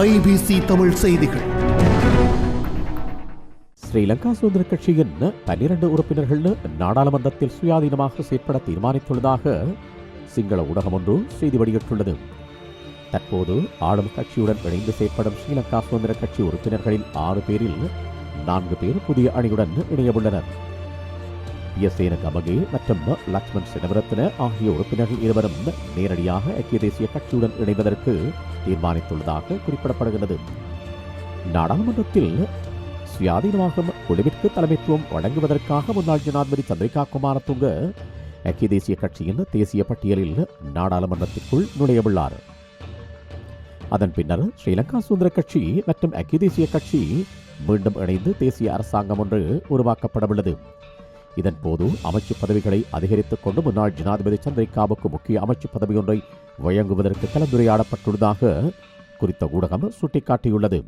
IBC Tamil செய்திகள். ஸ்ரீலங்கா சுதந்திர கட்சியின் பன்னிரண்டு உறுப்பினர்கள் நாடாளுமன்றத்தில் சுயாதீனமாக செயற்பட தீர்மானித்துள்ளதாக சிங்கள ஊடகம் ஒன்று செய்தி வெளியிட்டுள்ளது. தற்போது ஆளும் கட்சியுடன் இணைந்து செயற்படும் ஸ்ரீலங்கா சுதந்திர கட்சி உறுப்பினர்களில் ஆறு பேரில் நான்கு பேர் புதிய அணியுடன் இணையவுள்ளனர். பிஎஸ்ஏன கமகே மற்றும் லக்ஷ்மண் சினவரத்ன ஆகிய உறுப்பினர்கள் இருவரும் நேரடியாக ஐக்கிய தேசிய கட்சியுடன் இணைவதற்கு தீர்மானித்துள்ளதாக குறிப்பிடப்படுகிறது நாடாளுமன்றத்தில் சுயாதீனமாக குழுவிற்கு தலைமைத்துவம் வழங்குவதற்காக முன்னாள் ஜனாதிபதி சந்திரிகா குமாரதுங்க ஐக்கிய தேசிய கட்சியின் தேசிய பட்டியலில் நாடாளுமன்றத்திற்குள் நுழையவுள்ளார். அதன் பின்னர் ஸ்ரீலங்கா சுதந்திர கட்சி மற்றும் ஐக்கிய தேசிய கட்சி மீண்டும் இணைந்து தேசிய அரசாங்கம் ஒன்று உருவாக்கப்படவுள்ளது. இதன் போது அமைச்சு பதவிகளை அதிகரித்துக் கொண்டு முன்னாள் ஜனாதிபதி சந்திரிகாவுக்கு முக்கிய அமைச்சு பதவியொன்றை வழங்குவதற்கு கலந்துரையாடப்பட்டுள்ளதாக குறித்த ஊடகம் சுட்டிக்காட்டியுள்ளது.